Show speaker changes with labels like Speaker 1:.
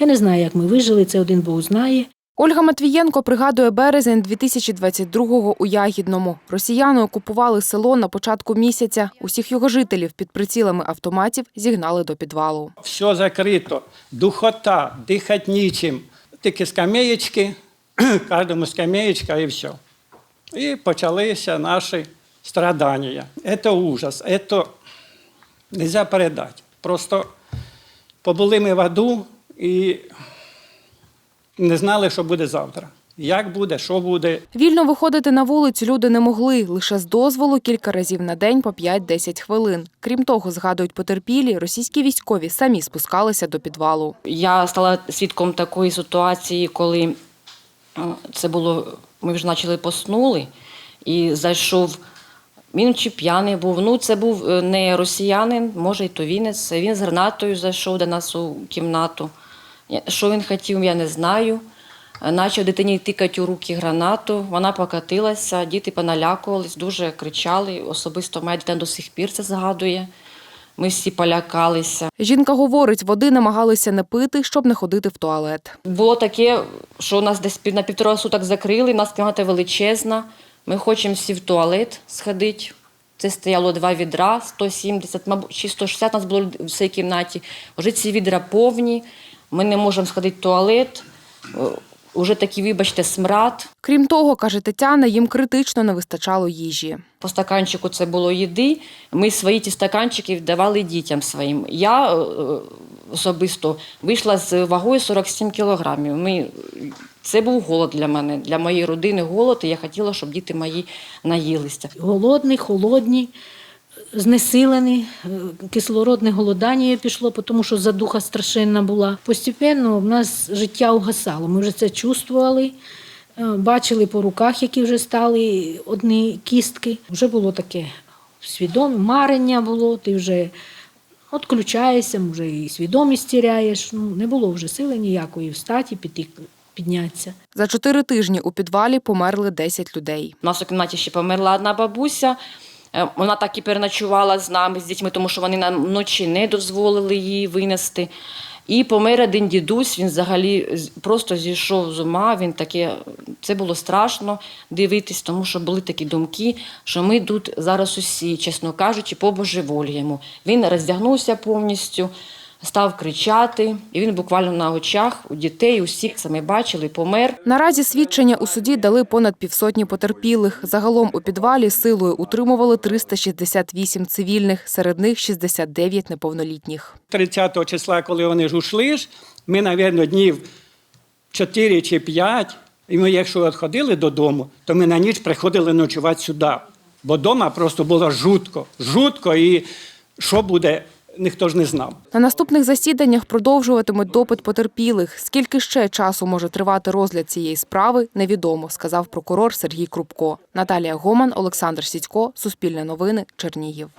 Speaker 1: Я не знаю, як ми вижили, це один Бог знає.
Speaker 2: Ольга Матвієнко пригадує березень 2022-го у Ягідному. Росіяни окупували село на початку місяця. Усіх його жителів під прицілами автоматів зігнали до підвалу.
Speaker 3: Все закрито, духота, дихати нічим. Тільки скамеєчки, кожному скамеєчка і все. І почалися наші страдання. Це ужас, це не можна передати. Просто побули ми в аду і не знали, що буде завтра. Як буде, що буде.
Speaker 2: Вільно виходити на вулицю люди не могли, лише з дозволу кілька разів на день по 5-10 хвилин. Крім того, згадують потерпілі, російські військові самі спускалися до підвалу.
Speaker 4: Я стала свідком такої ситуації, коли е, це було, ми вже почали поснули, і зайшов. Він чи п'яний був. Ну, це був е, не росіянин, може, і то вінець. Він з гранатою зайшов до нас у кімнату. Що він хотів, я не знаю. Е, Начав дитині тикати у руки гранату, вона покатилася, діти поналякувались, дуже кричали. Особисто моя дитина до сих пір це згадує. Ми всі полякалися.
Speaker 2: Жінка говорить, води намагалися не пити, щоб не ходити в туалет.
Speaker 4: Було таке, що нас десь на півтора суток закрили, у нас кімната величезна. Ми хочемо всі в туалет сходити. Це стояло два відра, 170, мабуть, чи 160 нас було в цій кімнаті. Вже ці відра повні, ми не можемо сходити в туалет. Е, Уже такий, вибачте, смрад.
Speaker 2: Крім того, каже Тетяна, їм критично не вистачало їжі.
Speaker 4: По стаканчику це було їди. Ми свої ті стаканчики давали дітям своїм. Я е, особисто вийшла з вагою 47 кілограмів. Ми, це був голод для мене, для моєї родини голод, і я хотіла, щоб діти мої наїлися.
Speaker 1: Голодні, холодні, знесилені, е, кислородне голодання пішло, тому що задуха страшенна була. Постепенно в нас життя угасало. Ми вже це чувствували, е, бачили по руках, які вже стали одні кістки. Вже було таке свідоме, марення було, ти вже відключаєшся, вже і свідомість тіряєш. Ну, не було вже сили ніякої встати, піти, піднятися.
Speaker 2: За чотири тижні у підвалі померли 10 людей.
Speaker 4: У нас у кімнаті ще померла одна бабуся. Е, Вона так і переночувала з нами, з дітьми, тому що вони нам вночі не дозволили її винести. І помер один дідусь, він взагалі просто зійшов з ума. Він таке, це було страшно дивитись, тому що були такі думки, що ми тут зараз усі, чесно кажучи, побожеволіємо. Він роздягнувся повністю, став кричати, і він буквально на очах у дітей, усіх ми бачили, помер.
Speaker 2: Наразі свідчення у суді дали понад півсотні потерпілих. Загалом у підвалі силою утримували 368 цивільних, серед них 69 неповнолітніх.
Speaker 3: 30 числа, коли вони ж ушли, ми, мабуть, днів 4 чи 5, і ми, якщо відходили додому, то ми на ніч приходили ночувати сюди. Бо вдома просто було жутко, жутко, і що буде, ніхто ж не знав.
Speaker 2: На наступних засіданнях продовжуватимуть допит потерпілих. Скільки ще часу може тривати розгляд цієї справи, невідомо, сказав прокурор Сергій Крупко. Наталія Гоман, Олександр Сідько, Суспільне новини, Чернігів.